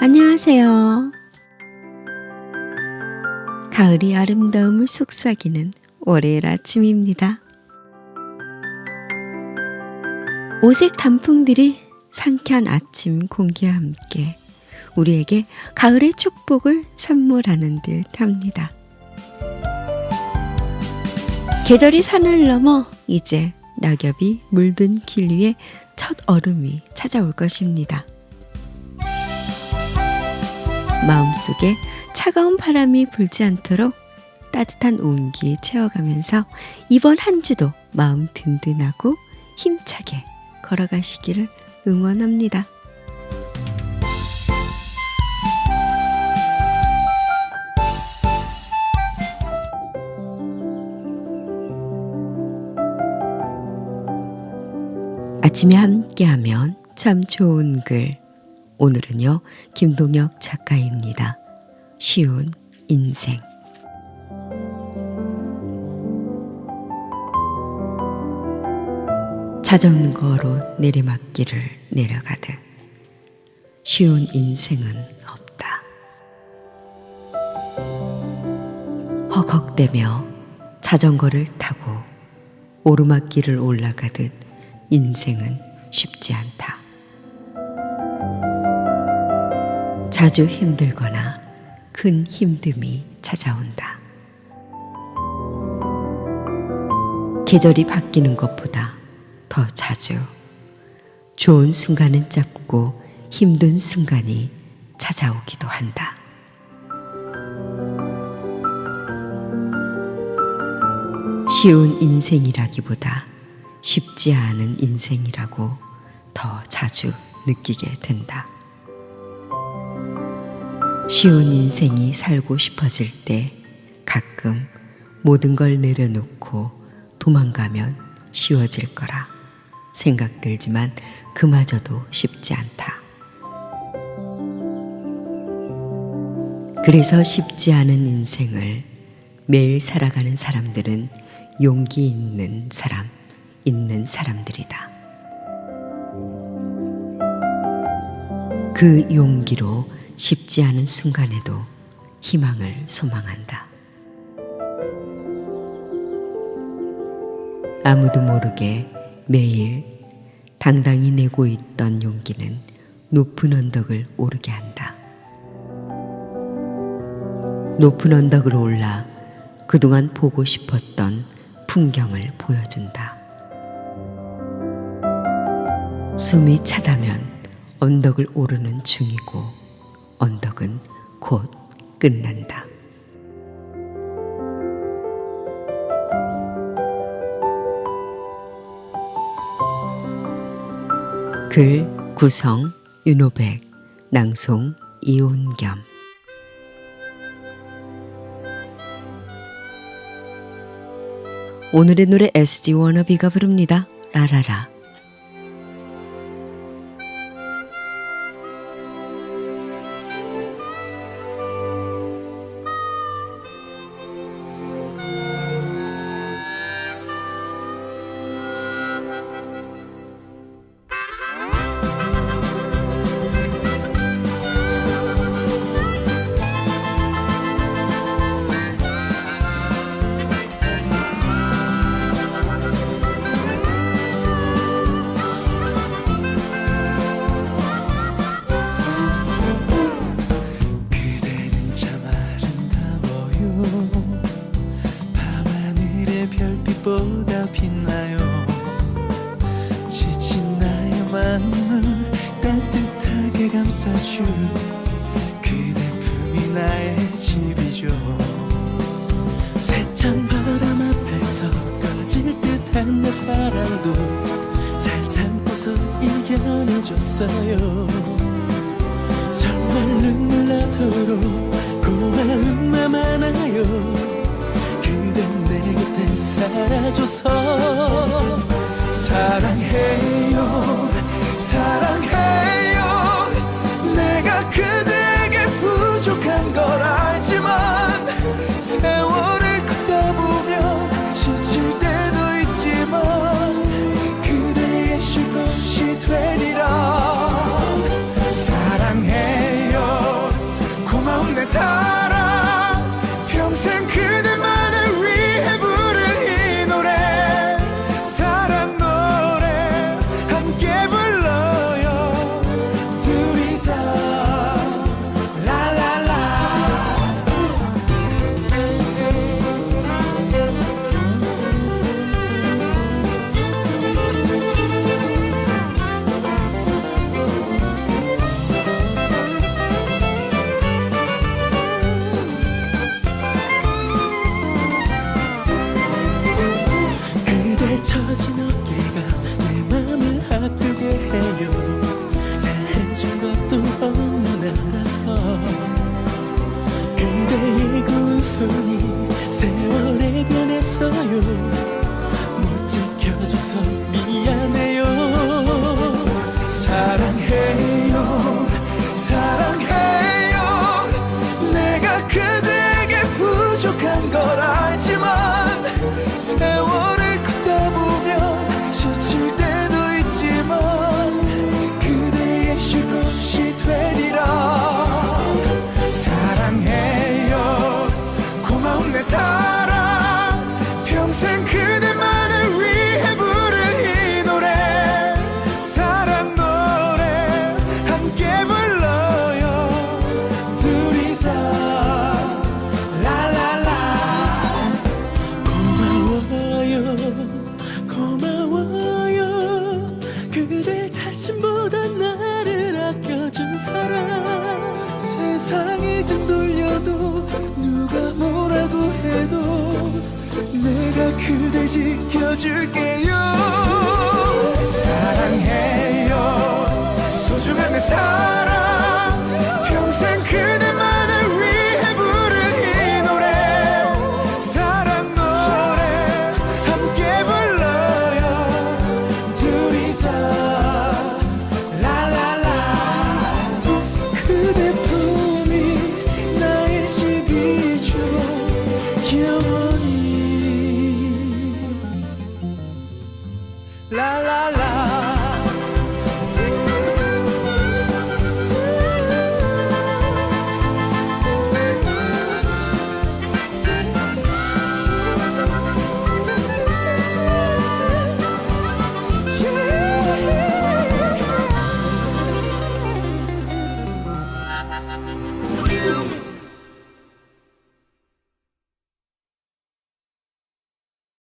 안녕하세요. 가을이 아름다움을 속삭이는 월요일 아침입니다. 오색 단풍들이 상쾌한 아침 공기와 함께 우리에게 가을의 축복을 선물하는 듯 합니다. 계절이 산을 넘어 이제 낙엽이 물든 길 위에 첫 얼음이 찾아올 것입니다. 마음속에 차가운 바람이 불지 않도록 따뜻한 온기 채워가면서 이번 한 주도 마음 든든하고 힘차게 걸어가시기를 응원합니다. 아침에 함께하면 참 좋은 글. 오늘은요, 김동혁 작가입니다. 쉬운 인생. 자전거로 내리막길을 내려가듯 쉬운 인생은 없다. 허걱대며 자전거를 타고 오르막길을 올라가듯 인생은 쉽지 않다. 자주 힘들거나 큰 힘듦이 찾아온다. 계절이 바뀌는 것보다 더 자주 좋은 순간은 짧고 힘든 순간이 찾아오기도 한다. 쉬운 인생이라기보다 쉽지 않은 인생이라고 더 자주 느끼게 된다. 쉬운 인생이 살고 싶어질 때 가끔 모든 걸 내려놓고 도망가면 쉬워질 거라 생각 들지만 그마저도 쉽지 않다. 그래서 쉽지 않은 인생을 매일 살아가는 사람들은 용기 있는 사람, 있는 사람들이다. 그 용기로 쉽지 않은 순간에도 희망을 소망한다. 아무도 모르게 매일 당당히 내고 있던 용기는 높은 언덕을 오르게 한다. 높은 언덕을 올라 그동안 보고 싶었던 풍경을 보여준다. 숨이 차다면 언덕을 오르는 중이고 언덕은 곧 끝난다. 글 구성 윤호백 낭송 이온겸 오늘의 노래 SG 워너비가 부릅니다. 라라라 감싸줄 그대 품이 나의 집이죠. 세찬 바람 앞에서 꺼질 듯한 내 사랑도 잘 참고서 이겨내줬어요. 정말 눈물 나도록 고마움만 많아요. 그대 내 곁에 살아줘서 맺혀진 어깨 그댈 지켜줄게요. 사랑해요. 소중한 내 사랑. La